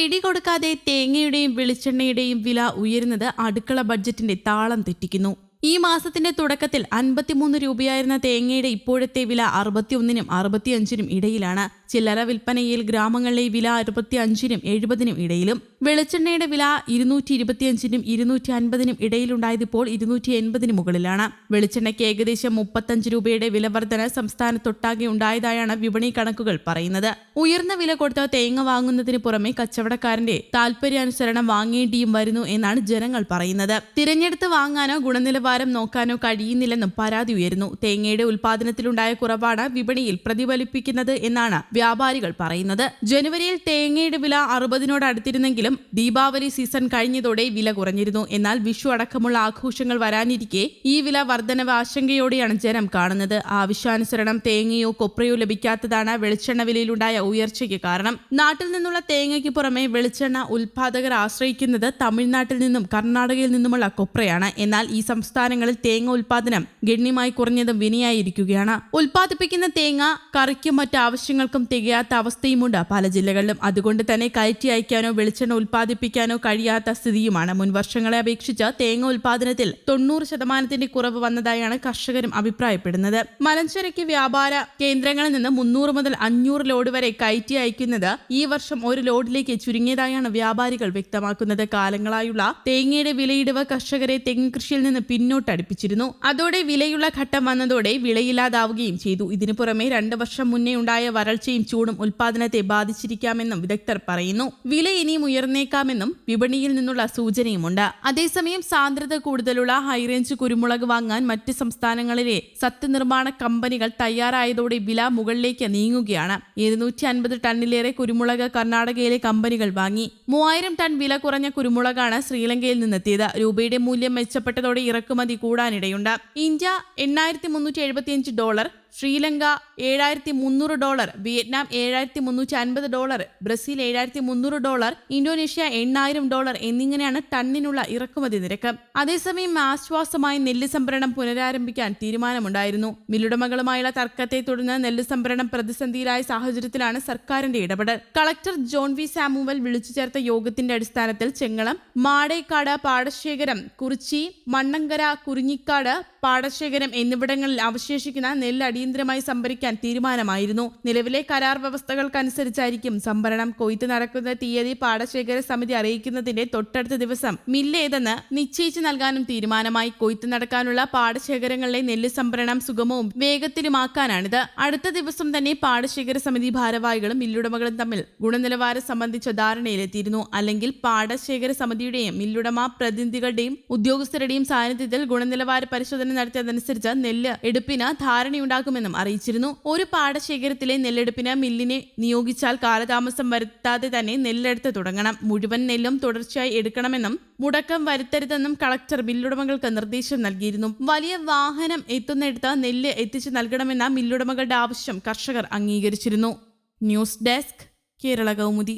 പിടികൊടുക്കാതെ തേങ്ങയുടെയും വെളിച്ചെണ്ണയുടെയും വില ഉയരുന്നത് അടുക്കള ബഡ്ജറ്റിന്റെ താളം തെറ്റിക്കുന്നു. ഈ മാസത്തിന്റെ തുടക്കത്തിൽ അൻപത്തിമൂന്ന് രൂപയായിരുന്ന തേങ്ങയുടെ ഇപ്പോഴത്തെ വില അറുപത്തിയൊന്നിനും അറുപത്തിയഞ്ചിനും ഇടയിലാണ്. ചില്ലറ വിൽപ്പനയിൽ ഗ്രാമങ്ങളിലെ വില അറുപത്തിയഞ്ചിനും എഴുപതിനും ഇടയിലും. വെളിച്ചെണ്ണയുടെ വില ഇരുന്നൂറ്റി ഇരുപത്തിയഞ്ചിനും ഇരുന്നൂറ്റി അൻപതിനും ഇടയിലുണ്ടായതിപ്പോൾ ഇരുന്നൂറ്റി എൺപതിന് മുകളിലാണ്. വെളിച്ചെണ്ണയ്ക്ക് ഏകദേശം മുപ്പത്തഞ്ച് രൂപയുടെ വിലവർധന സംസ്ഥാനത്തൊട്ടാകെ ഉണ്ടായതായാണ് വിപണി കണക്കുകൾ പറയുന്നത്. ഉയർന്ന വില കൊടുത്ത തേങ്ങ വാങ്ങുന്നതിന് പുറമെ കച്ചവടക്കാരന്റെ താൽപര്യാനുസരണം വാങ്ങേണ്ടിയും വരുന്നു എന്നാണ് ജനങ്ങൾ പറയുന്നത്. തിരഞ്ഞെടുത്ത് വാങ്ങാനോ ഗുണനിലവാരം നോക്കാനോ കഴിയുന്നില്ലെന്നും പരാതി ഉയരുന്നു. തേങ്ങയുടെ ഉൽപാദനത്തിലുണ്ടായ കുറവാണ് വിപണിയിൽ പ്രതിഫലിപ്പിക്കുന്നത് എന്നാണ് വ്യാപാരികൾ പറയുന്നത്. ജനുവരിയിൽ തേങ്ങയുടെ വില അറുപതിനോട് അടുത്തിരുന്നെങ്കിലും ദീപാവലി സീസൺ കഴിഞ്ഞതോടെ വില കുറഞ്ഞിരുന്നു. എന്നാൽ വിഷു അടക്കമുള്ള ആഘോഷങ്ങൾ വരാനിരിക്കെ ഈ വില വർധനവ് ആശങ്കയോടെയാണ് ജനം കാണുന്നത്. ആവശ്യാനുസരണം തേങ്ങയോ കൊപ്രയോ ലഭിക്കാത്തതാണ് വെളിച്ചെണ്ണ വിലയിലുണ്ടായ ഉയർച്ചയ്ക്ക് കാരണം. നാട്ടിൽ നിന്നുള്ള തേങ്ങയ്ക്ക് പുറമെ വെളിച്ചെണ്ണ ഉൽപാദകർ ആശ്രയിക്കുന്നത് തമിഴ്നാട്ടിൽ നിന്നും കർണാടകയിൽ നിന്നുമുള്ള കൊപ്രയാണ്. എന്നാൽ ഈ സംസ്ഥാനങ്ങളിൽ തേങ്ങ ഉൽപാദനം ഗണ്യമായി കുറഞ്ഞതും വിനയായിരിക്കുകയാണ്. ഉൽപ്പാദിപ്പിക്കുന്ന തേങ്ങ കറിക്കും മറ്റ് ആവശ്യങ്ങൾക്കും തികയാത്ത അവസ്ഥയുമുണ്ട് പല ജില്ലകളിലും. അതുകൊണ്ട് തന്നെ കയറ്റി അയക്കാനോ വെളിച്ചെണ്ണ ഉൽപ്പാദിപ്പിക്കാനോ കഴിയാത്ത സ്ഥിതിയുമാണ്. മുൻ വർഷങ്ങളെ അപേക്ഷിച്ച് തേങ്ങ ഉൽപ്പാദനത്തിൽ തൊണ്ണൂറ് ശതമാനത്തിന്റെ കുറവ് വന്നതായാണ് കർഷകരും അഭിപ്രായപ്പെടുന്നത്. മലഞ്ചരക്ക് വ്യാപാര കേന്ദ്രങ്ങളിൽ നിന്ന് മുന്നൂറ് മുതൽ അഞ്ഞൂറ് ലോഡ് വരെ കയറ്റി അയക്കുന്നത് ഈ വർഷം ഒരു ലോഡിലേക്ക് ചുരുങ്ങിയതായാണ് വ്യാപാരികൾ വ്യക്തമാക്കുന്നത്. കാലങ്ങളായുള്ള തേങ്ങയുടെ വിലയിടിവ് കർഷകരെ തെങ്ങ് കൃഷിയിൽ നിന്ന് പിന്നോട്ടടിപ്പിച്ചിരുന്നു. അതോടെ വിലയുള്ള ഘട്ടം വന്നതോടെ വിലയില്ലാതാവുകയും ചെയ്തു. ഇതിനു പുറമെ രണ്ട് വർഷം മുന്നേ ഉണ്ടായ വരൾച്ചയും ചൂടും ഉൽപാദനത്തെ ബാധിച്ചിരിക്കാമെന്നും വിദഗ്ധർ പറയുന്നു. വില ഇനിയും ഉയർന്നേക്കാമെന്നും വിപണിയിൽ നിന്നുള്ള സൂചനയുമുണ്ട്. അതേസമയം സാന്ദ്രത കൂടുതലുള്ള ഹൈറേഞ്ച് കുരുമുളക് വാങ്ങാൻ മറ്റ് സംസ്ഥാനങ്ങളിലെ സത്യനിർമ്മാണ കമ്പനികൾ തയ്യാറായതോടെ വില മുകളിലേക്ക് നീങ്ങുകയാണ്. ഇരുന്നൂറ്റി അൻപത് ടണ്ണിലേറെ കുരുമുളക് കർണാടകയിലെ കമ്പനികൾ വാങ്ങി. മൂവായിരം ടൺ വില കുറഞ്ഞ കുരുമുളകാണ് ശ്രീലങ്കയിൽ നിന്നെത്തിയത്. രൂപയുടെ മൂല്യം മെച്ചപ്പെട്ടതോടെ ഇറക്കുമതി കൂടാനിടയുണ്ട്. ഇന്ത്യ എണ്ണായിരത്തി ഡോളർ ശ്രീലങ്ക ഏഴായിരത്തി മുന്നൂറ് ഡോളർ വിയറ്റ്നാം ഏഴായിരത്തി മുന്നൂറ്റി അൻപത് ഡോളർ ബ്രസീൽ ഏഴായിരത്തി മുന്നൂറ് ഡോളർ ഇന്തോനേഷ്യ എണ്ണായിരം ഡോളർ എന്നിങ്ങനെയാണ് ടണ്ണിനുള്ള ഇറക്കുമതി നിരക്ക്. അതേസമയം ആശ്വാസമായി നെല്ല് സംഭരണം പുനരാരംഭിക്കാൻ തീരുമാനമുണ്ടായിരുന്നു. മില്ലുടമകളുമായുള്ള തർക്കത്തെ തുടർന്ന് നെല്ല് സംഭരണം പ്രതിസന്ധിയിലായ സാഹചര്യത്തിലാണ് സർക്കാരിന്റെ ഇടപെടൽ. കളക്ടർ ജോൺ വി സാമുവൽ വിളിച്ചു ചേർത്ത യോഗത്തിന്റെ അടിസ്ഥാനത്തിൽ ചെങ്ങളം മാടേക്കാട് പാടശേഖരം കുറിച്ചി മണ്ണങ്കര കുറിഞ്ഞിക്കാട് പാടശേഖരം എന്നിവിടങ്ങളിൽ അവശേഷിക്കുന്ന നെല്ല് അടിയന്തരമായി സംഭരിക്കാൻ തീരുമാനമായിരുന്നു. നിലവിലെ കരാർ വ്യവസ്ഥകൾക്കനുസരിച്ചായിരിക്കും സംഭരണം. കൊയ്ത്ത് നടക്കുന്ന തീയതി പാടശേഖര സമിതി അറിയിക്കുന്നതിന്റെ തൊട്ടടുത്ത ദിവസം മില്ല് ഏതെന്ന് നിശ്ചയിച്ചു നൽകാനും തീരുമാനമായി. കൊയ്ത്ത് നടക്കാനുള്ള പാടശേഖരങ്ങളിലെ നെല്ല് സംഭരണം സുഗമവും വേഗത്തിലുമാക്കാനാണിത്. അടുത്ത ദിവസം തന്നെ പാടശേഖര സമിതി ഭാരവാഹികളും മില്ലുടമകളും തമ്മിൽ ഗുണനിലവാരം സംബന്ധിച്ച ധാരണയിലെത്തിയിരുന്നു. അല്ലെങ്കിൽ പാടശേഖര സമിതിയുടെയും മില്ലുടമ പ്രതിനിധികളുടെയും ഉദ്യോഗസ്ഥരുടെയും സാന്നിധ്യത്തിൽ ഗുണനിലവാര പരിശോധന നടത്തിയതനുസരിച്ച് നെല്ല് എടുപ്പിന് ധാരണയുണ്ടാക്കുമെന്നും അറിയിച്ചിരുന്നു. ഒരു പാടശേഖരത്തിലെ നെല്ലെടുപ്പിന് മില്ലിനെ നിയോഗിച്ചാൽ കാലതാമസം വരുത്താതെ തന്നെ നെല്ലെടുത്ത് തുടങ്ങണം. മുഴുവൻ നെല്ലും തുടർച്ചയായി എടുക്കണമെന്നും മുടക്കം വരുത്തരുതെന്നും കളക്ടർ മില്ലുടമകൾക്ക് നിർദ്ദേശം നൽകിയിരുന്നു. വലിയ വാഹനം എത്തുന്നിടത്ത് നെല്ല് എത്തിച്ചു നൽകണമെന്ന മില്ലുടമകളുടെ ആവശ്യം കർഷകർ അംഗീകരിച്ചിരുന്നു. News desk Kerala Kaumudi.